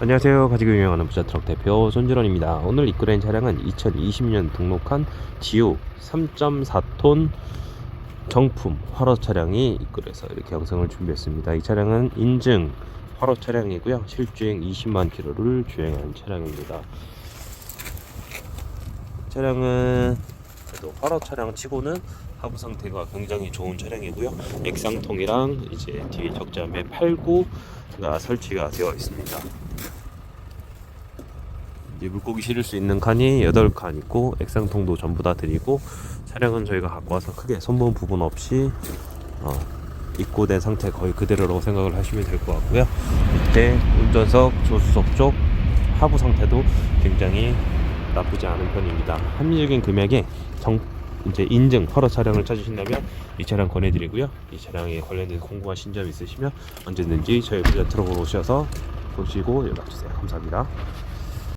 안녕하세요. 가지고 유명하는 부자트럭 대표 손준원입니다. 오늘 입고된 차량은 2020년 등록한 지오 3.4톤 정품 화로 차량이 입고돼서 이렇게 영상을 준비했습니다. 이 차량은 인증 화로 차량이고요. 실주행 20만 킬로를 주행한 차량입니다. 차량은 그래도 화로 차량 치고는 하부 상태가 굉장히 좋은 차량이고요. 액상통이랑 이제 뒤에 적재함에 8구가 설치가 되어 있습니다. 물고기 실을 수 있는 칸이 8칸 있고 액상통도 전부 다 드리고 차량은 저희가 갖고 와서 크게 손본 부분 없이 어, 입고된 상태 거의 그대로라고 생각을 하시면 될 것 같고요. 밑에 운전석, 조수석 쪽 하부 상태도 굉장히 나쁘지 않은 편입니다. 합리적인 금액에 정 이제 인증 허러 차량을 찾으신다면 이 차량 권해드리고요. 이 차량에 관련된 궁금하신 점 있으시면 언제든지 저희 부자 트럭으로 오셔서 보시고 연락 주세요. 감사합니다.